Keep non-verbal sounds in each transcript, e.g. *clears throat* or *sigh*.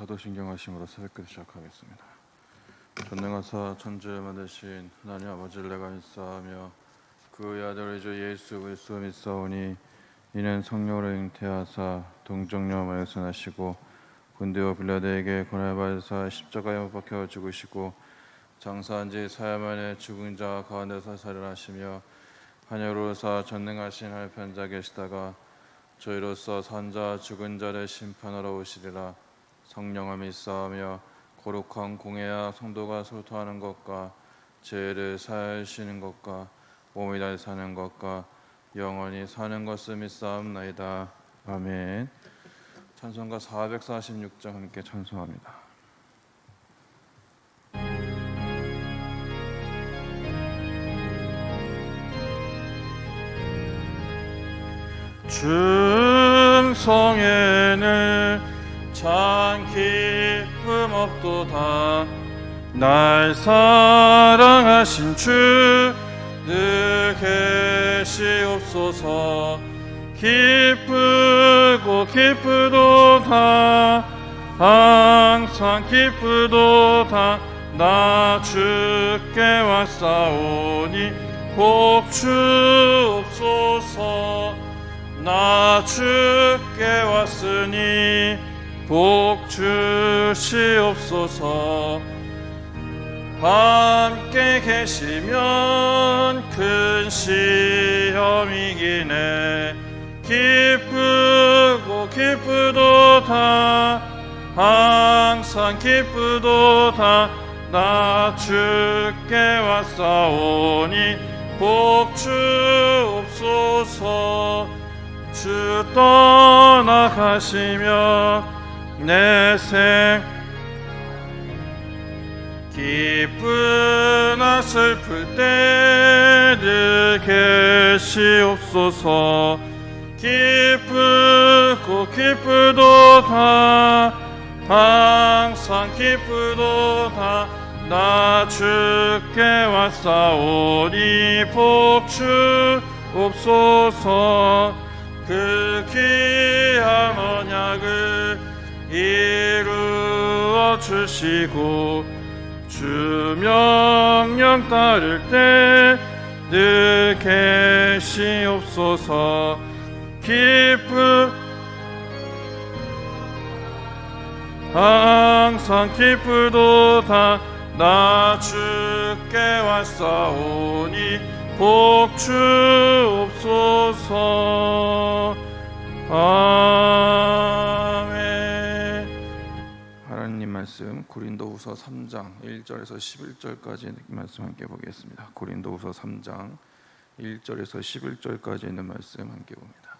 사도신경하심으로 새벽기도 시작하겠습니다. 전능하사 천지 만드신 하나님 아버지를 내가 인사하며 그의 아들 주 예수 그리스도 믿사오니 이는 성령으로 잉태하사 동정녀 마에서 나시고 군대와 빌라데에게 고난을 받으사 십자가에 못 박혀 죽으시고 장사한 지 사흘 만에 죽은 자 가운데서 살아나시며 하늘로서 전능하신 하늘 편자 계시다가 저희로서 산자 죽은 자를 심판하러 오시리라 성령을 믿사하며 거룩한 공예와 성도가 소토하는 것과 죄를 사하시는 것과 몸이 다 사는 것과 영원히 사는 것을 믿사옵나이다. 아멘. 찬송가 446장 함께 찬송합니다. 중성에는 참 없도다. 날 사랑하신 주 늘 계시옵소서. 기쁘고 기쁘도다. 항상 기쁘도다. 나 주께 왔사오니 복 주옵소서. 나 주께 왔으니 복 주시옵소서. 함께 계시면 큰 시험이기네. 기쁘고 기쁘도 다 항상 기쁘도 다 나 주께 왔사오니 복 주옵소서. 주 떠나가시며 내 생. 기쁘나 슬플 때를 계시옵소서. 기쁘고 기쁘도 다 항상 기쁘도 다 나 주께 왔사오니 복 주 옵소서. 그 귀한 언약을 이루어 주시고 주 명령 따를 때 늘 계시옵소서. 기쁨 항상 기쁘도다 나 주께 왔사오니 복 주옵소서. 아 말씀 고린도후서 3장 1절에서 11절까지 말씀 함께 보겠습니다. 고린도후서 3장 1절에서 11절까지 있는 말씀 함께 봅니다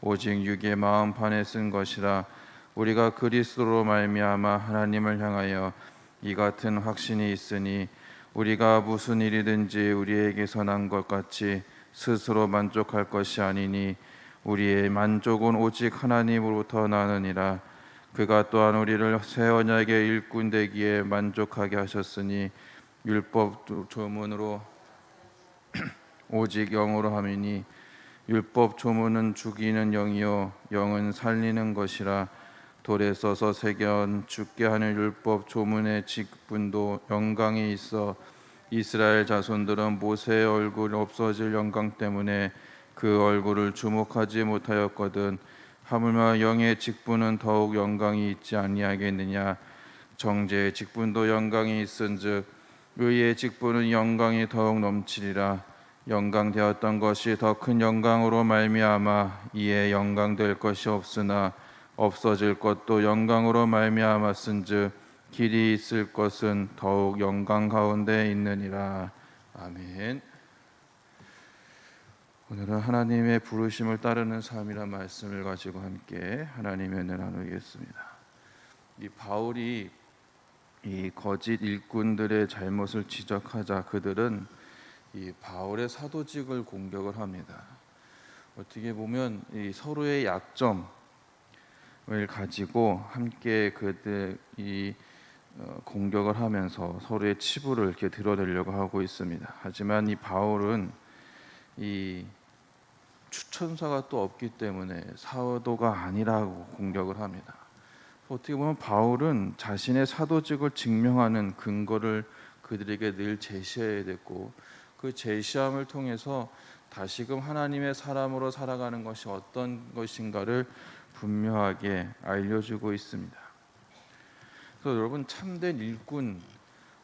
오직 육의 마음판에 쓴 것이라 우리가 그리스도로 말미암아 하나님을 향하여 이 같은 확신이 있으니 우리가 무슨 일이든지 우리에게서 난것 같이 스스로 만족할 것이 아니니 우리의 만족은 오직 하나님으로부터 나느니라. 그가 또한 우리를 새 언약의 일꾼 되기에 만족하게 하셨으니 율법 조문으로 *clears throat* 오직 영으로 함이니 율법 조문은 죽이는 영이요 영은 살리는 것이라. 돌에 써서 새겨 죽게 하는 율법 조문의 직분도 영광이 있어. 이스라엘 자손들은 모세의 얼굴 없어질 영광 때문에 그 얼굴을 주목하지 못하였거든. 하물며 영의 직분은 더욱 영광이 있지 아니하겠느냐? 정제의 직분도 영광이 있은즉 의의 직분은 영광이 더욱 넘치리라 영광되었던 것이 더 큰 영광으로 말미암아 이에 영광될 것이 없으나 없어질 것도 영광으로 말미암았은즉 길이 있을 것은 더욱 영광 가운데 있느니라 아멘. 오늘은 하나님의 부르심을 따르는 삶이란 말씀을 가지고 함께 하나님의 은혜 나누겠습니다. 이 바울이 이 거짓 일꾼들의 잘못을 지적하자 그들은 이 바울의 사도직을 공격을 합니다. 어떻게 보면 이 서로의 약점을 가지고 함께 그들 이 어, 공격을 하면서 서로의 치부를 이렇게 드러내려고 하고 있습니다. 하지만 이 바울은 이 추천사가 또 없기 때문에 사도가 아니라고 공격을 합니다. 어떻게 보면 바울은 자신의 사도직을 증명하는 근거를 그들에게 늘 제시해야 됐고 그 제시함을 통해서 다시금 하나님의 사람으로 살아가는 것이 어떤 것인가를 분명하게 알려주고 있습니다. 그래서 여러분 참된 일꾼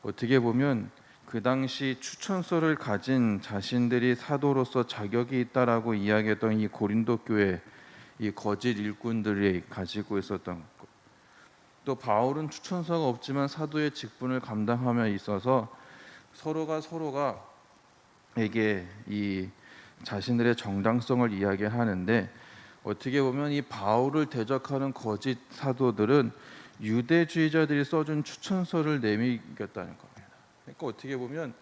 어떻게 보면 그 당시 추천서를 가진 자신들이 사도로서 자격이 있다라고 이야기했던 이 고린도 교회 이 거짓 일꾼들이 가지고 있었던 것. 또 바울은 추천서가 없지만 사도의 직분을 감당하며 있어서 서로가 서로가 에게 이 자신들의 정당성을 이야기하는데 어떻게 보면 이 바울을 대적하는 거짓 사도들은 유대주의자들이 써준 추천서를 내미겼다는 겁니다. 그러니까 어떻게 보면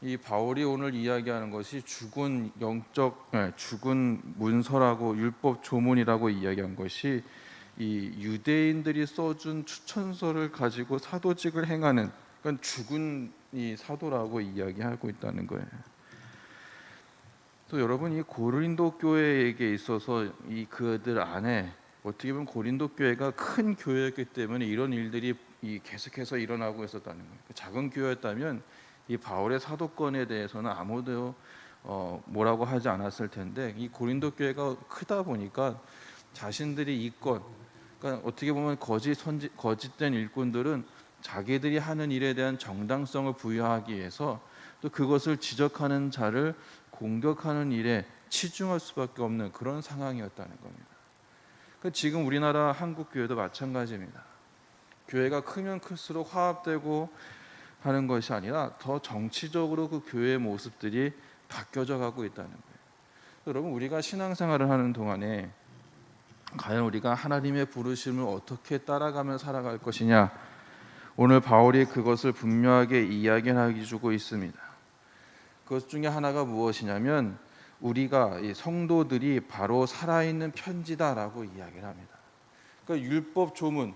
이 바울이 오늘 이야기하는 것이 죽은 영적 네, 죽은 문서라고 율법 조문이라고 이야기한 것이 이 유대인들이 써준 추천서를 가지고 사도직을 행하는 그러니까 죽은 이 사도라고 이야기하고 있다는 거예요. 또 여러분 이 고린도 교회에게 있어서 이 그들 안에 어떻게 보면 고린도 교회가 큰 교회였기 때문에 이런 일들이 이 계속해서 일어나고 있었다는 거예요. 그 작은 교회였다면 이 바울의 사도권에 대해서는 아무도 어, 뭐라고 하지 않았을 텐데 이 고린도 교회가 크다 보니까 자신들이 이권 그러니까 어떻게 보면 거짓 선지, 거짓된 일꾼들은 자기들이 하는 일에 대한 정당성을 부여하기 위해서 또 그것을 지적하는 자를 공격하는 일에 치중할 수밖에 없는 그런 상황이었다는 겁니다. 그 지금 우리나라 한국 교회도 마찬가지입니다. 교회가 크면 클수록 화합되고 하는 것이 아니라 더 정치적으로 그 교회의 모습들이 바뀌어져 가고 있다는 거예요. 여러분 우리가 신앙생활을 하는 동안에 과연 우리가 하나님의 부르심을 어떻게 따라가며 살아갈 것이냐 오늘 바울이 그것을 분명하게 이야기해 주고 있습니다. 그것 중에 하나가 무엇이냐면 우리가 이 성도들이 바로 살아있는 편지다라고 이야기를 합니다. 그러니까 율법 조문은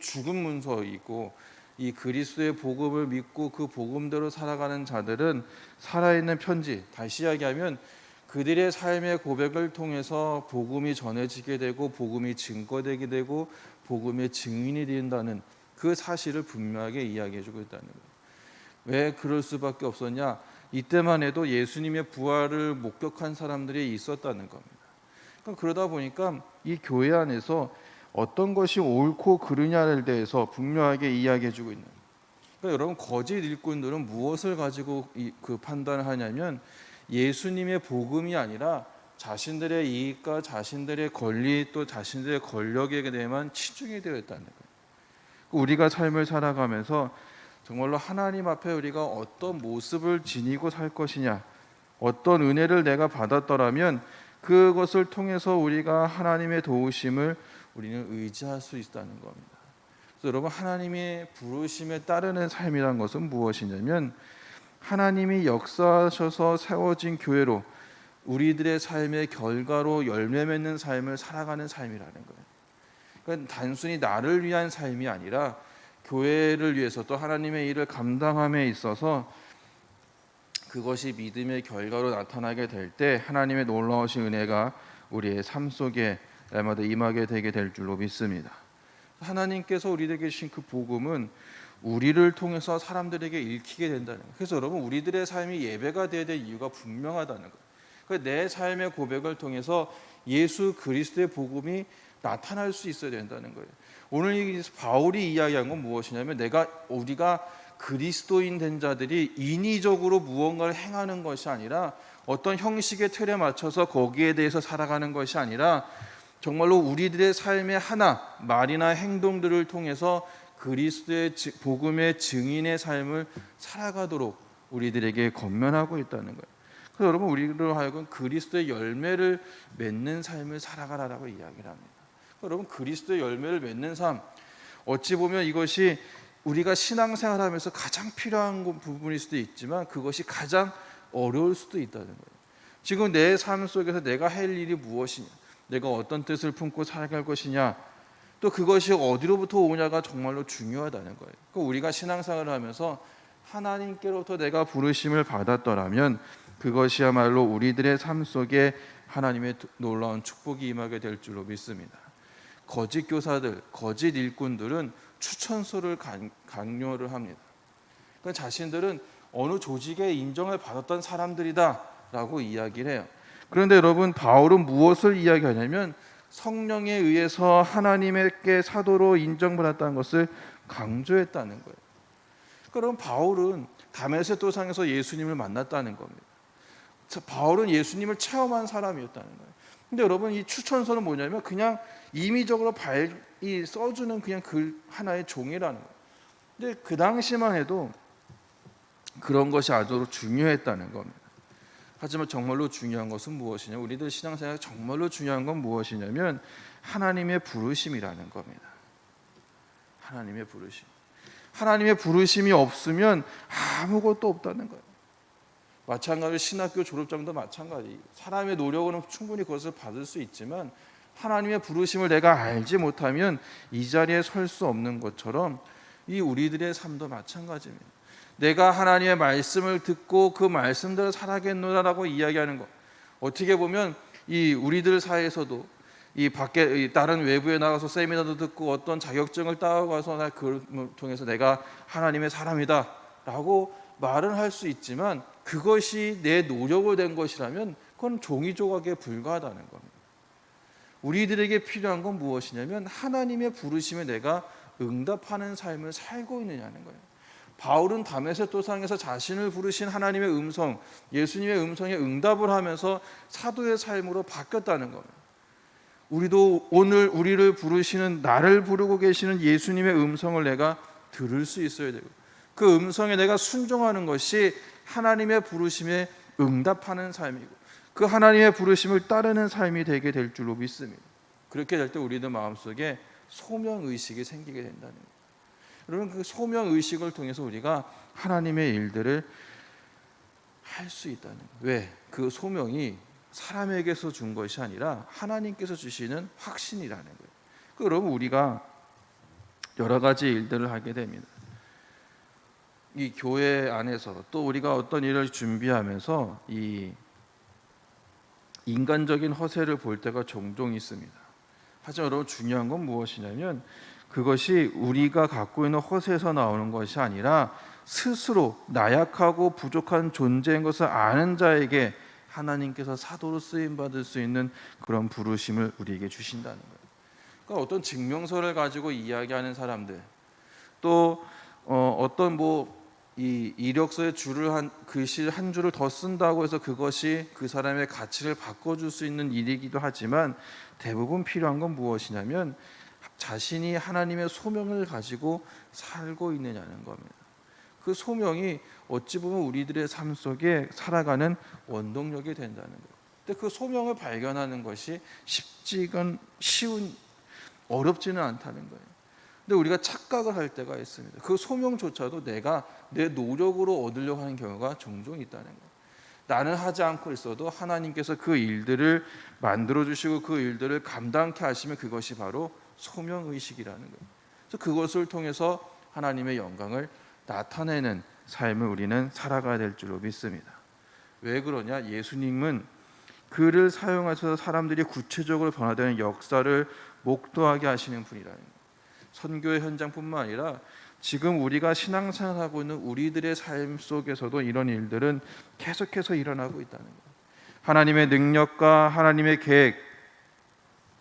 죽은 문서이고 이 그리스도의 복음을 믿고 그 복음대로 살아가는 자들은 살아있는 편지. 다시 이야기하면 그들의 삶의 고백을 통해서 복음이 전해지게 되고 복음이 증거되게 되고 복음의 증인이 된다는 그 사실을 분명하게 이야기해주고 있다는 거예요. 왜 그럴 수밖에 없었냐? 이때만 해도 예수님의 부활을 목격한 사람들이 있었다는 겁니다. 그러니까 그러다 보니까 이 교회 안에서 어떤 것이 옳고 그르냐를 대해서 분명하게 이야기해주고 있는. 그러니까 여러분 거짓 일꾼들은 무엇을 가지고 그 판단을 하냐면 예수님의 복음이 아니라 자신들의 이익과 자신들의 권리 또 자신들의 권력에 대해만 치중이 되어 있다는 거예요. 우리가 삶을 살아가면서 정말로 하나님 앞에 우리가 어떤 모습을 지니고 살 것이냐, 어떤 은혜를 내가 받았더라면 그것을 통해서 우리가 하나님의 도우심을 우리는 의지할 수 있다는 겁니다. 그래서 여러분 하나님의 부르심에 따르는 삶이란 것은 무엇이냐면 하나님이 역사하셔서 세워진 교회로 우리들의 삶의 결과로 열매 맺는 삶을 살아가는 삶이라는 거예요. 그러니까 단순히 나를 위한 삶이 아니라 교회를 위해서 또 하나님의 일을 감당함에 있어서 그것이 믿음의 결과로 나타나게 될 때 하나님의 놀라우신 은혜가 우리의 삶 속에 날마다 임하게 되게 될 줄로 믿습니다. 하나님께서 우리에게 주신 그 복음은 우리를 통해서 사람들에게 읽히게 된다는 거예요. 그래서 여러분 우리들의 삶이 예배가 되어야 될 이유가 분명하다는 거예요. 그러니까 내 삶의 고백을 통해서 예수 그리스도의 복음이 나타날 수 있어야 된다는 거예요. 오늘 이 바울이 이야기한 건 무엇이냐면 내가 우리가 그리스도인 된 자들이 인위적으로 무언가를 행하는 것이 아니라 어떤 형식의 틀에 맞춰서 거기에 대해서 살아가는 것이 아니라 정말로 우리들의 삶의 하나 말이나 행동들을 통해서 그리스도의 지- 복음의 증인의 삶을 살아가도록 우리들에게 권면하고 있다는 거예요. 그래서 여러분 우리로 하여금 그리스도의 열매를 맺는 삶을 살아가라라고 이야기를 합니다. 여러분 그리스도의 열매를 맺는 삶 어찌 보면 이것이 우리가 신앙생활하면서 가장 필요한 거- 부분일 수도 있지만 그것이 가장 어려울 수도 있다는 거예요. 지금 내 삶 속에서 내가 할 일이 무엇이냐, 내가 어떤 뜻을 품고 살아갈 것이냐, 또 그것이 어디로부터 오냐가 정말로 중요하다는 거예요. 그 우리가 신앙생활을 하면서 하나님께로부터 내가 부르심을 받았더라면 그것이야말로 우리들의 삶 속에 하나님의 놀라운 축복이 임하게 될 줄로 믿습니다. 거짓 교사들, 거짓 일꾼들은 추천서를 강- 강요를 합니다. 그 자신들은 어느 조직의 인정을 받았던 사람들이다라고 이야기를 해요. 그런데 여러분 바울은 무엇을 이야기하냐면 성령에 의해서 하나님께 사도로 인정받았다는 것을 강조했다는 거예요. 그럼 바울은 다메섹 도상에서 예수님을 만났다는 겁니다. 자, 바울은 예수님을 체험한 사람이었다는 거예요. 근데 여러분 이 추천서는 뭐냐면 그냥 임의적으로 발, 이 써주는 그냥 글 하나의 종이라는 거예요. 근데 그 당시만 해도 그런 것이 아주 중요했다는 겁니다. 하지만 정말로 중요한 것은 무엇이냐? 우리들 신앙생활 정말로 중요한 건 무엇이냐면 하나님의 부르심이라는 겁니다. 하나님의 부르심. 하나님의 부르심이 없으면 아무것도 없다는 거예요. 마찬가지로 신학교 졸업장도 마찬가지. 사람의 노력으로는 충분히 그것을 받을 수 있지만 하나님의 부르심을 내가 알지 못하면 이 자리에 설 수 없는 것처럼 이 우리들의 삶도 마찬가지입니다. 내가 하나님의 말씀을 듣고 그 말씀대로 살아겠노라라고 이야기하는 것. 어떻게 보면 이 우리들 사이에서도 이 밖에 이 다른 외부에 나가서 세미나도 듣고 어떤 자격증을 따와가서 나 그걸 통해서 내가 하나님의 사람이다라고 말은 할 수 있지만 그것이 내 노력을 된 것이라면 그건 종이 조각에 불과하다는 겁니다. 우리들에게 필요한 건 무엇이냐면 하나님의 부르심에 내가 응답하는 삶을 살고 있느냐는 거예요. 바울은 다메섹 도상에서 자신을 부르신 하나님의 음성, 예수님의 음성에 응답을 하면서 사도의 삶으로 바뀌었다는 겁니다. 우리도 오늘 우리를 부르시는 나를 부르고 계시는 예수님의 음성을 내가 들을 수 있어야 되고 그 음성에 내가 순종하는 것이 하나님의 부르심에 응답하는 삶이고 그 하나님의 부르심을 따르는 삶이 되게 될 줄로 믿습니다. 그렇게 될 때 우리들 마음속에 소명 의식이 생기게 된다는 거예요. 여러분 그 소명 의식을 통해서 우리가 하나님의 일들을 할 수 있다는 거예요. 왜? 그 소명이 사람에게서 준 것이 아니라 하나님께서 주시는 확신이라는 거예요. 그럼 우리가 여러 가지 일들을 하게 됩니다. 이 교회 안에서 또 우리가 어떤 일을 준비하면서 이 인간적인 허세를 볼 때가 종종 있습니다. 하지만 여러분 중요한 건 무엇이냐면 그것이 우리가 갖고 있는 허세에서 나오는 것이 아니라 스스로 나약하고 부족한 존재인 것을 아는 자에게 하나님께서 사도로 쓰임 받을 수 있는 그런 부르심을 우리에게 주신다는 거예요. 그러니까 어떤 증명서를 가지고 이야기하는 사람들, 또 어, 어떤 뭐 이 이력서에 줄을 한 글씨 한 줄을 더 쓴다고 해서 그것이 그 사람의 가치를 바꿔줄 수 있는 일이기도 하지만 대부분 필요한 건 무엇이냐면 자신이 하나님의 소명을 가지고 살고 있느냐는 겁니다. 그 소명이 어찌 보면 우리들의 삶 속에 살아가는 원동력이 된다는 거예요. 근데 그 소명을 발견하는 것이 쉽지건 쉬운 어렵지는 않다는 거예요. 근데 우리가 착각을 할 때가 있습니다. 그 소명조차도 내가 내 노력으로 얻으려고 하는 경우가 종종 있다는 거예요. 나는 하지 않고 있어도 하나님께서 그 일들을 만들어 주시고 그 일들을 감당케 하시면 그것이 바로 소명 의식이라는 거예요. 그래서 그것을 통해서 하나님의 영광을 나타내는 삶을 우리는 살아가야 될 줄로 믿습니다. 왜 그러냐? 예수님은 그를 사용하셔서 사람들이 구체적으로 변화되는 역사를 목도하게 하시는 분이라는 거예요. 선교의 현장뿐만 아니라 지금 우리가 신앙생활하고 있는 우리들의 삶 속에서도 이런 일들은 계속해서 일어나고 있다는 거예요. 하나님의 능력과 하나님의 계획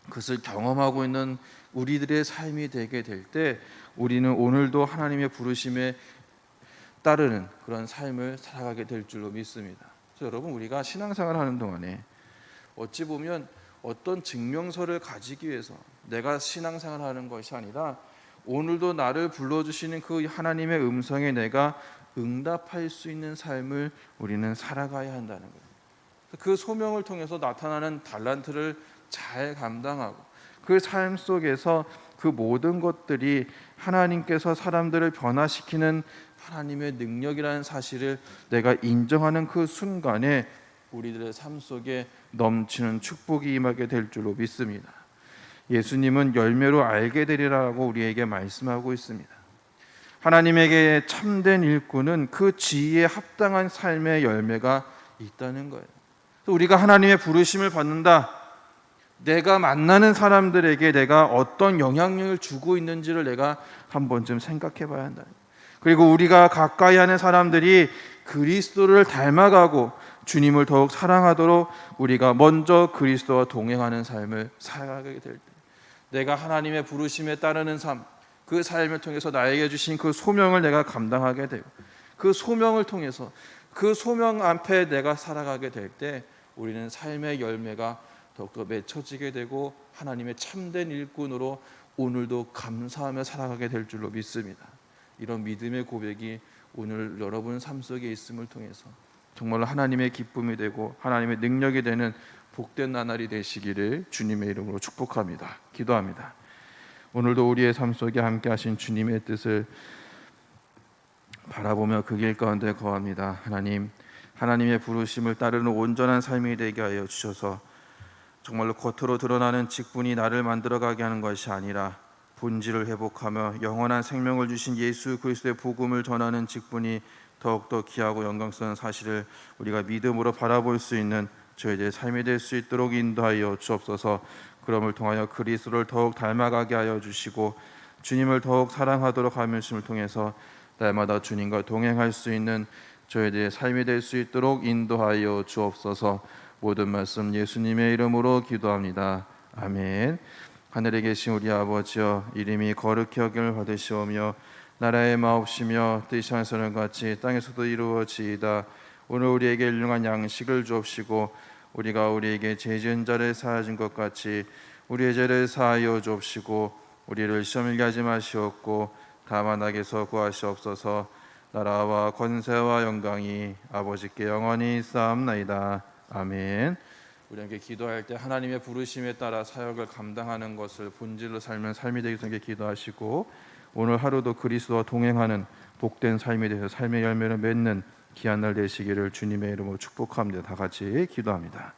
그것을 경험하고 있는 우리들의 삶이 되게 될 때 우리는 오늘도 하나님의 부르심에 따르는 그런 삶을 살아가게 될 줄로 믿습니다. 여러분 우리가 신앙생활 하는 동안에 어찌 보면 어떤 증명서를 가지기 위해서 내가 신앙생활 하는 것이 아니라 오늘도 나를 불러주시는 그 하나님의 음성에 내가 응답할 수 있는 삶을 우리는 살아가야 한다는 거예요. 그 소명을 통해서 나타나는 달란트를 잘 감당하고 그 삶 속에서 그 모든 것들이 하나님께서 사람들을 변화시키는 하나님의 능력이라는 사실을 내가 인정하는 그 순간에 우리들의 삶 속에 넘치는 축복이 임하게 될 줄로 믿습니다. 예수님은 열매로 알게 되리라고 우리에게 말씀하고 있습니다. 하나님에게 참된 일꾼은 그 지위에 합당한 삶의 열매가 있다는 거예요. 우리가 하나님의 부르심을 받는다. 내가 만나는 사람들에게 내가 어떤 영향력을 주고 있는지를 내가 한 번쯤 생각해 봐야 한다. 그리고 우리가 가까이 하는 사람들이 그리스도를 닮아가고 주님을 더욱 사랑하도록 우리가 먼저 그리스도와 동행하는 삶을 살아가게 될 때, 내가 하나님의 부르심에 따르는 삶, 그 삶을 통해서 나에게 주신 그 소명을 내가 감당하게 되고, 그 소명을 통해서 그 소명 앞에 내가 살아가게 될 때, 우리는 삶의 열매가 더욱더 맺혀지게 되고 하나님의 참된 일꾼으로 오늘도 감사하며 살아가게 될 줄로 믿습니다. 이런 믿음의 고백이 오늘 여러분 삶 속에 있음을 통해서 정말로 하나님의 기쁨이 되고 하나님의 능력이 되는 복된 나날이 되시기를 주님의 이름으로 축복합니다. 기도합니다. 오늘도 우리의 삶 속에 함께 하신 주님의 뜻을 바라보며 그 길 가운데 거합니다. 하나님, 하나님의 부르심을 따르는 온전한 삶이 되게 하여 주셔서 정말로 겉으로 드러나는 직분이 나를 만들어 가게 하는 것이 아니라 본질을 회복하며 영원한 생명을 주신 예수 그리스도의 복음을 전하는 직분이 더욱더 귀하고 영광스러운 사실을 우리가 믿음으로 바라볼 수 있는 저희들의 삶이 될 수 있도록 인도하여 주옵소서. 그럼을 통하여 그리스도를 더욱 닮아가게 하여 주시고 주님을 더욱 사랑하도록 하심을 통해서 날마다 주님과 동행할 수 있는 저희들의 삶이 될 수 있도록 인도하여 주옵소서. 모든 말씀 예수님의 이름으로 기도합니다. 아멘. 하늘에 계신 우리 아버지여 이름이 거룩히 여김을 받으시오며 나라의 마옵시며 뜻이 하늘에서는 같이 땅에서도 이루어지이다. 오늘 우리에게 일용한 양식을 주옵시고 우리가 우리에게 죄 지은 자를 사하진 것 같이 우리의 죄를 사하여 주옵시고 우리를 시험일게 하지 마시옵고 다만 악에서 구하시옵소서 나라와 권세와 영광이 아버지께 영원히 쌓옵나이다. 아멘. 우리 함께 기도할 때 하나님의 부르심에 따라 사역을 감당하는 것을 본질로 살면 삶이 되기 위해 기도하시고 오늘 하루도 그리스도와 동행하는 복된 삶에 대해서 삶의 열매를 맺는 귀한 날 되시기를 주님의 이름으로 축복합니다. 다 같이 기도합니다.